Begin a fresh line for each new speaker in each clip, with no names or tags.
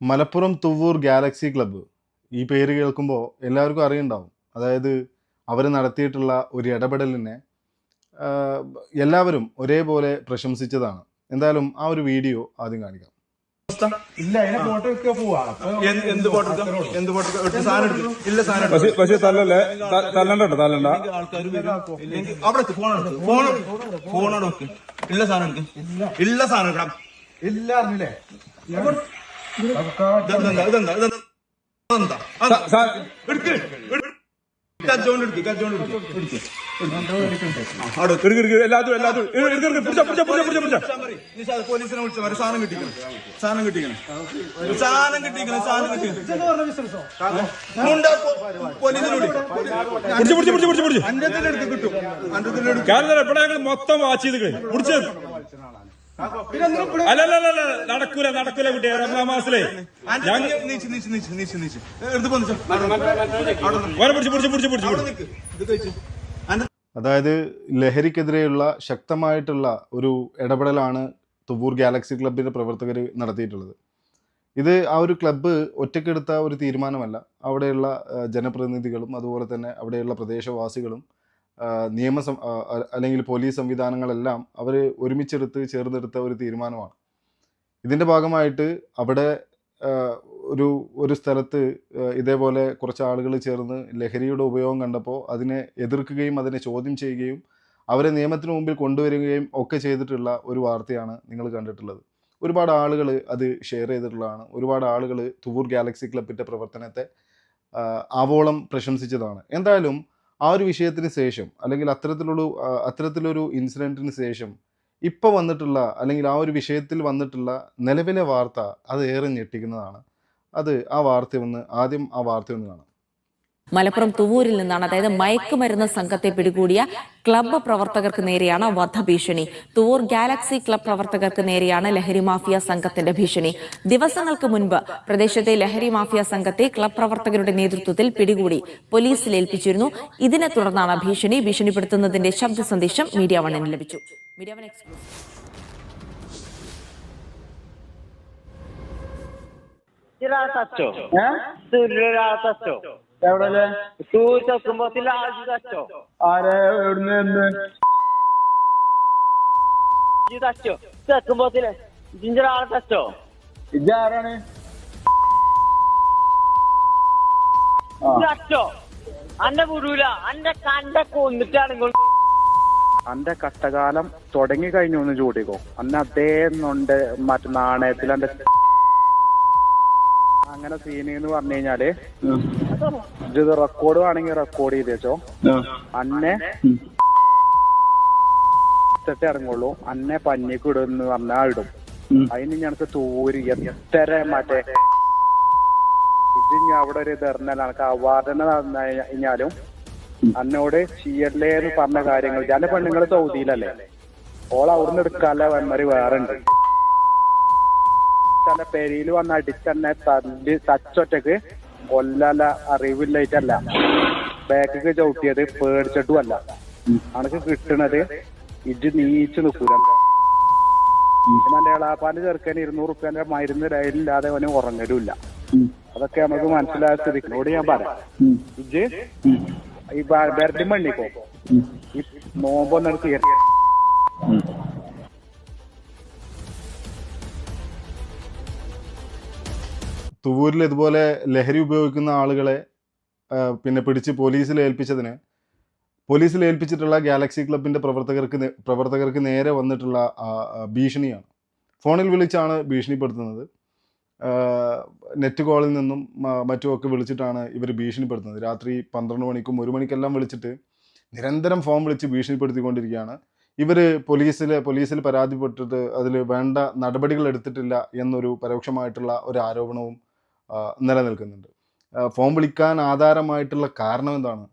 Malappuram Thuvvur Galaxy club. ഈ പേര് കേൾക്കുമ്പോൾ എല്ലാവർക്കും അറിയുണ്ടാവും. അതായത് അവർ നടത്തിയിട്ടുള്ള ഒരു ഇടപെടലിനെ എല്ലാവരും ഒരേപോലെ പ്രശംസിച്ചതാണ്. എന്തായാലും ആ ഒരു വീഡിയോ ആദ്യം കാണിക്കാം.
ഇല്ല അതിനെ ഫോട്ടോ വെക്കുക പോവാ.
എന്ത് എന്ത് എന്ത് ഫോട്ടോ എടുക്കാം? സാധനം ഇല്ല സാധനം
പക്ഷെ തല്ലല്ലേ? തല്ലണ്ട കേട്ടോ
അവിടെ ഫോൺ. ഫോൺ ഇല്ല സാധനം. ഇല്ല. സാധനം
ഇല്ല അറിഞ്ഞില്ലേ?
മൊത്തം വാച്ച് ചെയ്ത് കഴിഞ്ഞു. പിടിച്ച് അല്ല അല്ല അല്ല, അല്ല. നടക്കൂല നടക്കൂല കുട്ടിയെ റമദാൻ
മാസിലേ
അതായത് ലഹരിക്കെതിരെയുള്ള ശക്തമായിട്ടുള്ള ഒരു ഇടപെടലാണ് തുവൂർ ഗാലക്സി ക്ലബിന്റെ പ്രവർത്തകർ നടത്തിയിട്ടുള്ളത്. ഇത് ആ ഒരു ക്ലബ്ബ് ഒറ്റക്കെടുത്ത ഒരു തീരുമാനമല്ല. അവിടെയുള്ള ജനപ്രതിനിധികളും അതുപോലെ തന്നെ അവിടെയുള്ള പ്രദേശവാസികളും നിയമ അല്ലെങ്കിൽ പോലീസ് സംവിധാനങ്ങളെല്ലാം അവർ ഒരുമിച്ചെടുത്ത് ചേർന്നെടുത്ത ഒരു തീരുമാനമാണ്. ഇതിന്റെ ഭാഗമായിട്ട് അവിടെ ഒരു ഒരു സ്ഥലത്ത് ഇതേപോലെ കുറച്ച് ആളുകൾ ചേർന്ന് ലഹരിയുടെ ഉപയോഗം കണ്ടപ്പോൾ അതിനെ എതിർക്കുകയും അതിനെ ചോദ്യം ചെയ്യുകയും അവരെ നിയമത്തിന് മുമ്പിൽ കൊണ്ടുവരികയും ഒക്കെ ചെയ്തിട്ടുള്ള ഒരു വാർത്തയാണ് നിങ്ങൾ കണ്ടിട്ടുള്ളത്. ഒരുപാട് ആളുകൾ അത് ഷെയർ ചെയ്തിട്ടുള്ളതാണ്. ഒരുപാട് ആളുകൾ തുവൂർ ഗാലക്സി ക്ലബിന്റെ പ്രവർത്തനത്തെ ആവോളം പ്രശംസിച്ചതാണ്. എന്തായാലും ആ ഒരു വിഷയത്തിന് ശേഷം അല്ലെങ്കിൽ അത്തരത്തിലുള്ള അത്തരത്തിലൊരു ഇൻസിഡന്റിന് ശേഷം ഇപ്പോൾ വന്നിട്ടുള്ള അല്ലെങ്കിൽ ആ ഒരു വിഷയത്തിൽ വന്നിട്ടുള്ള നിലവിലെ വാർത്ത അത് ഏറെ ഞെട്ടിക്കുന്നതാണ്. അത് ആ വാർത്ത ഒന്ന് ആദ്യം ആ വാർത്ത ഒന്ന് കാണാം.
മലപ്പുറം തുവൂരിൽ നിന്നാണ് അതായത് മയക്കുമരുന്ന് സംഘത്തെ പിടികൂടിയ ക്ലബ്ബ് പ്രവർത്തകർക്ക് നേരെയാണ് വധഭീഷണി തുവൂർ ഗാലക്സി ക്ലബ് പ്രവർത്തകർക്ക് നേരെയാണ് ലഹരി മാഫിയ സംഘത്തിന്റെ ഭീഷണി. ദിവസങ്ങൾക്ക് മുൻപ് പ്രദേശത്തെ ലഹരി മാഫിയ സംഘത്തെ ക്ലബ് പ്രവർത്തകരുടെ നേതൃത്വത്തിൽ പിടികൂടി പോലീസിൽ ഏൽപ്പിച്ചിരുന്നു. ഇതിനെ തുടർന്നാണ് ഭീഷണി. ഭീഷണിപ്പെടുത്തുന്നതിന്റെ ശബ്ദ സന്ദേശം മീഡിയ വണ്ണിന് ലഭിച്ചു. മീഡിയ വൺ
ആരെ? എവിടുന്ന് എന്ന് ആരാണ്?
തച്ചോ അന്റെ വിടൂല അന്റെ കണ്ട കൊന്നിട്ടാണ് ഇങ്ങോട്ട്
അന്റെ കഷ്ടകാലം തുടങ്ങി കഴിഞ്ഞു ഒന്ന് ചൂടിക്കോ അന്ന് അദ്ദേഹം ഉണ്ട് മറ്റു നാണയത്തിൽ എന്റെ അങ്ങനെ സീന് എന്ന് പറഞ്ഞു കഴിഞ്ഞാൽ ഇത് റെക്കോർഡ് വേണമെങ്കിൽ റെക്കോർഡ് ചെയ്ത് വെച്ചോ. അന്നെ ഇട്ടിട്ട് ഇറങ്ങുള്ളൂ. അന്നെ പഞ്ഞിക്ക് ഇടും എന്ന് പറഞ്ഞാൽ ഇടും. അതിന് ഞങ്ങൾക്ക് തൂരി എത്ര മറ്റേ ഇത് ഞാൻ അവിടെ ഒരു ഇതെറിഞ്ഞാൽ എനിക്ക് അവാർഡിനെ നടന്നു കഴിഞ്ഞാലും അന്നോട് ചെയ്യല്ലേ എന്ന് പറഞ്ഞ കാര്യങ്ങൾ. ചില പെണ്ണുങ്ങൾ സൗദിയിലല്ലേ? ഓൾ അവിടുന്ന് എടുക്കാല്ല വന്മാര് വേറെ ഉണ്ട് ചില പെരിയിൽ വന്ന് അടിച്ചെന്നെ തല്ലി തച്ചൊറ്റക്ക് കൊല്ലല്ല അറിവില്ലായിട്ടല്ല. ബാക്കിക്ക് ചവിട്ടിയത് പേടിച്ചിട്ടും അല്ല അനക്ക് കിട്ടണത് ഇജ് നീച്ച് നിൽക്കൂല ഏളാപ്പാന്റെ എളാപ്പാന്റെ ചെറുക്കന് ഇരുന്നൂറ് റുപ്യന്റെ മരുന്ന് ലൈനില്ലാതെ അവന് ഉറങ്ങലുമില്ല. അതൊക്കെ നമുക്ക് മനസ്സിലായ സ്ഥിതിനോട് ഞാൻ പറയാം. ഇജ് ഈ ബെർഡിമണ്ണിക്കോ ഈ നോമ്പൊന്നും
തുവൂരിൽ ഇതുപോലെ ലഹരി ഉപയോഗിക്കുന്ന ആളുകളെ പിന്നെ പിടിച്ച് പോലീസിൽ ഏൽപ്പിച്ചതിന് പോലീസിൽ ഏൽപ്പിച്ചിട്ടുള്ള ഗാലക്സി ക്ലബിന്റെ പ്രവർത്തകർക്ക് പ്രവർത്തകർക്ക് നേരെ വന്നിട്ടുള്ള ഭീഷണിയാണ്. ഫോണിൽ വിളിച്ചാണ് ഭീഷണിപ്പെടുത്തുന്നത്. നെറ്റ് കോളിൽ നിന്നും മറ്റുമൊക്കെ വിളിച്ചിട്ടാണ് ഇവർ ഭീഷണിപ്പെടുത്തുന്നത്. രാത്രി പന്ത്രണ്ട് മണിക്കും ഒരു മണിക്കെല്ലാം വിളിച്ചിട്ട് നിരന്തരം ഫോൺ വിളിച്ച് ഭീഷണിപ്പെടുത്തിക്കൊണ്ടിരിക്കുകയാണ്. ഇവർ പോലീസിൽ പോലീസിൽ പരാതിപ്പെട്ടിട്ട് അതിൽ വേണ്ട നടപടികൾ എടുത്തിട്ടില്ല എന്നൊരു പരോക്ഷമായിട്ടുള്ള ഒരു ആരോപണവും നിലനിൽക്കുന്നുണ്ട്. ഫോൺ വിളിക്കാൻ ആധാരമായിട്ടുള്ള കാരണം എന്താണ്?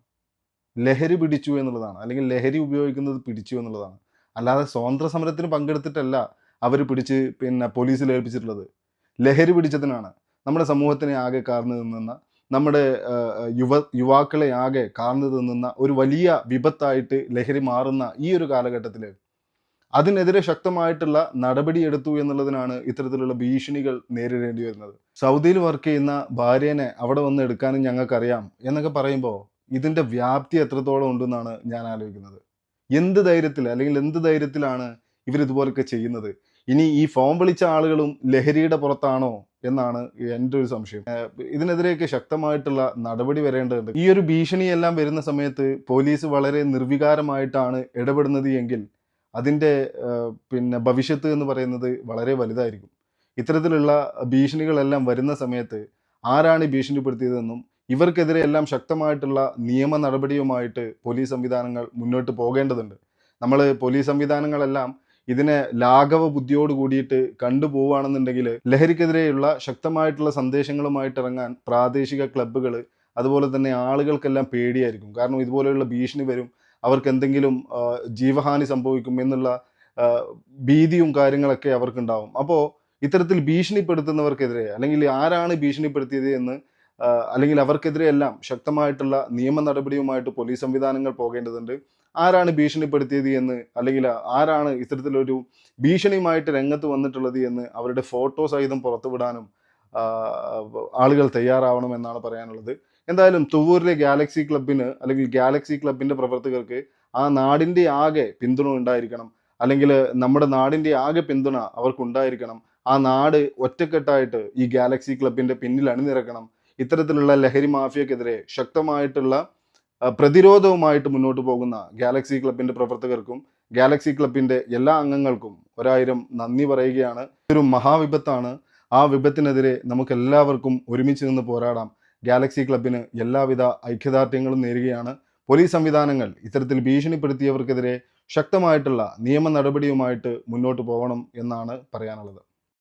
ലഹരി പിടിച്ചു എന്നുള്ളതാണ്. അല്ലെങ്കിൽ ലഹരി ഉപയോഗിക്കുന്നത് പിടിച്ചു എന്നുള്ളതാണ്. അല്ലാതെ സ്വാതന്ത്ര്യ സമരത്തിന് പങ്കെടുത്തിട്ടല്ല അവർ പിടിച്ച് പിന്നെ പോലീസിൽ ഏൽപ്പിച്ചിട്ടുള്ളത്. ലഹരി പിടിച്ചതിനാണ്. നമ്മുടെ സമൂഹത്തിനെ ആകെ കാർന്നു നിന്ന നമ്മുടെ യുവ യുവാക്കളെ ആകെ കാർന്നു തിന്നുന്ന ഒരു വലിയ വിപത്തായിട്ട് ലഹരി മാറുന്ന ഈ ഒരു കാലഘട്ടത്തിൽ അതിനെതിരെ ശക്തമായിട്ടുള്ള നടപടിയെടുത്തു എന്നുള്ളതിനാണ് ഇത്തരത്തിലുള്ള ഭീഷണികൾ നേരിടേണ്ടി വരുന്നത്. സൗദിയിൽ വർക്ക് ചെയ്യുന്ന ഭാര്യനെ അവിടെ വന്ന് എടുക്കാനും ഞങ്ങൾക്കറിയാം എന്നൊക്കെ പറയുമ്പോൾ ഇതിന്റെ വ്യാപ്തി എത്രത്തോളം ഉണ്ടെന്നാണ് ഞാൻ ആലോചിക്കുന്നത്. എന്ത് ധൈര്യത്തിൽ അല്ലെങ്കിൽ എന്ത് ധൈര്യത്തിലാണ് ഇവരിതുപോലൊക്കെ ചെയ്യുന്നത്? ഇനി ഈ ഫോം വിളിച്ച ആളുകളും ലഹരിയുടെ പുറത്താണോ എന്നാണ് എന്റെ ഒരു സംശയം. ഇതിനെതിരെയൊക്കെ ശക്തമായിട്ടുള്ള നടപടി വരേണ്ടതുണ്ട്. ഈ ഒരു ഭീഷണിയെല്ലാം വരുന്ന സമയത്ത് പോലീസ് വളരെ നിർവികാരമായിട്ടാണ് ഇടപെടുന്നത് എങ്കിൽ അതിന്റെ പിന്നെ ഭവിഷ്യത്ത് എന്ന് പറയുന്നത് വളരെ വലുതായിരിക്കും. ഇത്തരത്തിലുള്ള ഭീഷണികളെല്ലാം വരുന്ന സമയത്ത് ആരാണ് ഭീഷണിപ്പെടുത്തിയതെന്നും ഇവർക്കെതിരെ എല്ലാം ശക്തമായിട്ടുള്ള നിയമ നടപടിയുമായിട്ട് പോലീസ് സംവിധാനങ്ങൾ മുന്നോട്ട് പോകേണ്ടതുണ്ട്. നമ്മൾ പോലീസ് സംവിധാനങ്ങളെല്ലാം ഇതിനെ ലാഘവ ബുദ്ധിയോട് കൂടിയിട്ട് കണ്ടുപോവുകയാണെന്നുണ്ടെങ്കിൽ ലഹരിക്കെതിരെയുള്ള ശക്തമായിട്ടുള്ള സന്ദേശങ്ങളുമായിട്ട് ഇറങ്ങാൻ പ്രാദേശിക ക്ലബ്ബുകൾ അതുപോലെ തന്നെ ആളുകൾക്കെല്ലാം പേടിയായിരിക്കും. കാരണം ഇതുപോലെയുള്ള ഭീഷണി വരും അവർക്ക് എന്തെങ്കിലും ജീവഹാനി സംഭവിക്കും എന്നുള്ള ഭീതിയും കാര്യങ്ങളൊക്കെ അവർക്കുണ്ടാവും. അപ്പോൾ ഇത്തരത്തിൽ ഭീഷണിപ്പെടുത്തുന്നവർക്കെതിരെ അല്ലെങ്കിൽ ആരാണ് ഭീഷണിപ്പെടുത്തിയത് എന്ന് അല്ലെങ്കിൽ അവർക്കെതിരെ എല്ലാം ശക്തമായിട്ടുള്ള നിയമ നടപടിയുമായിട്ട് പോലീസ് സംവിധാനങ്ങൾ പോകേണ്ടതുണ്ട്. ആരാണ് ഭീഷണിപ്പെടുത്തിയത് എന്ന് അല്ലെങ്കിൽ ആരാണ് ഇത്തരത്തിലൊരു ഭീഷണിയുമായിട്ട് രംഗത്ത് വന്നിട്ടുള്ളത് എന്ന് അവരുടെ ഫോട്ടോ സഹിതം പുറത്തുവിടാനും ആളുകൾ തയ്യാറാവണം എന്നാണ് പറയാനുള്ളത്. എന്തായാലും തുവൂരിലെ ഗാലക്സി ക്ലബിന് അല്ലെങ്കിൽ ഗാലക്സി ക്ലബിന്റെ പ്രവർത്തകർക്ക് ആ നാടിന്റെ ആകെ പിന്തുണ ഉണ്ടായിരിക്കണം. അല്ലെങ്കിൽ നമ്മുടെ നാടിന്റെ ആകെ പിന്തുണ അവർക്കുണ്ടായിരിക്കണം ആ നാട് ഒറ്റക്കെട്ടായിട്ട് ഈ ഗാലക്സി ക്ലബിന്റെ പിന്നിൽ അണിനിരക്കണം. ഇത്തരത്തിലുള്ള ലഹരി മാഫിയക്കെതിരെ ശക്തമായിട്ടുള്ള പ്രതിരോധവുമായിട്ട് മുന്നോട്ട് പോകുന്ന ഗാലക്സി ക്ലബിന്റെ പ്രവർത്തകർക്കും ഗാലക്സി ക്ലബിന്റെ എല്ലാ അംഗങ്ങൾക്കും ഒരായിരം നന്ദി പറയുകയാണ്. ഒരു മഹാവിപത്താണ് ആ വിപത്തിനെതിരെ നമുക്ക് എല്ലാവർക്കും ഒരുമിച്ച് നിന്ന് പോരാടാം. ഗാലക്സി ക്ലബിന് എല്ലാവിധ ഐക്യദാർഢ്യങ്ങളും നേരുകയാണ്. പോലീസ് സംവിധാനങ്ങൾ ഇത്തരത്തിൽ ഭീഷണിപ്പെടുത്തിയവർക്കെതിരെ ശക്തമായിട്ടുള്ള നിയമ നടപടിയുമായിട്ട് മുന്നോട്ട് പോകണം എന്നാണ് പറയാനുള്ളത്.